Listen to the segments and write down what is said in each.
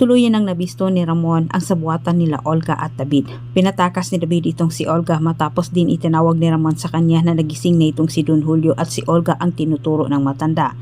Tuluyan ang nabisto ni Ramon ang sabuatan nila Olga at David. Pinatakas ni David itong si Olga matapos din itinawag ni Ramon sa kanya na nagising na itong si Don Julio at si Olga ang tinuturo ng matanda.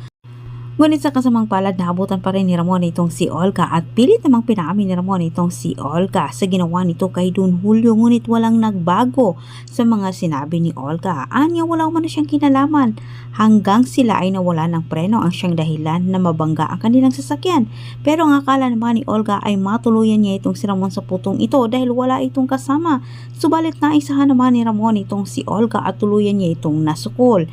Ngunit sa kasamang palad, naabutan pa rin ni Ramon itong si Olga at pilit namang pinaamin ni Ramon itong si Olga sa ginawa nito kay Don Julio ngunit walang nagbago sa mga sinabi ni Olga. Anya wala man siyang kinalaman hanggang sila ay nawala ng preno ang siyang dahilan na mabangga ang kanilang sasakyan. Pero ang akala naman ni Olga ay matuluyan niya itong si Ramon sa putong ito dahil wala itong kasama. Subalit naisahan naman ni Ramon itong si Olga at tuluyan niya itong nasukol.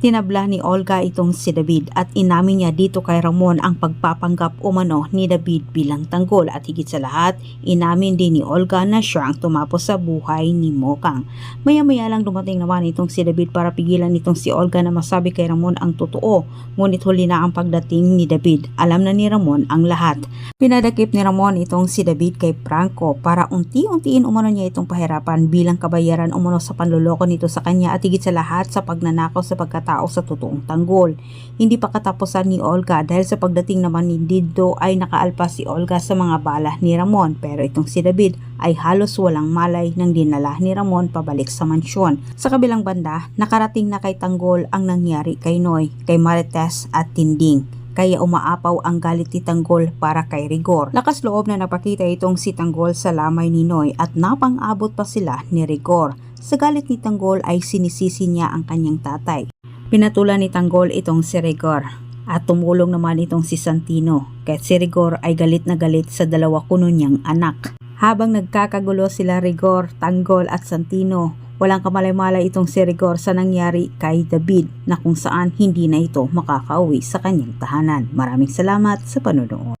Tinabla ni Olga itong si David at inamin niya dito kay Ramon ang pagpapanggap umano ni David bilang tanggol at higit sa lahat, inamin din ni Olga na siya ang tumapos sa buhay ni Mokang. Maya-maya lang dumating naman itong si David para pigilan itong si Olga na masabi kay Ramon ang totoo. Ngunit huli na ang pagdating ni David. Alam na ni Ramon ang lahat. Pinadakip ni Ramon itong si David kay Franco para unti-untiin umano niya itong pahirapan bilang kabayaran umano sa panluloko nito sa kanya at higit sa lahat sa pagnanakaw sa pagkatao sa totoong tanggol. Hindi pa katapusan ni Olga dahil sa pagdating naman ni Dido ay nakaalpas si Olga sa mga bala ni Ramon pero itong si David ay halos walang malay nang dinala ni Ramon pabalik sa mansyon. Sa kabilang banda, nakarating na kay Tanggol ang nangyari kay Noy, kay Marites at Tinding kaya umaapaw ang galit ni Tanggol para kay Rigor. Lakas loob na napakita itong si Tanggol sa lamay ni Noy at napang-abot pa sila ni Rigor. Sa galit ni Tanggol ay sinisisi niya ang kanyang tatay. Pinatulan ni Tanggol itong si Rigor at tumulong naman itong si Santino kahit si Rigor ay galit na galit sa dalawa kuno niyang anak. Habang nagkakagulo sila Rigor, Tanggol at Santino, walang kamalay-malay itong si Rigor sa nangyari kay David na kung saan hindi na ito makakauwi sa kanyang tahanan. Maraming salamat sa panonood.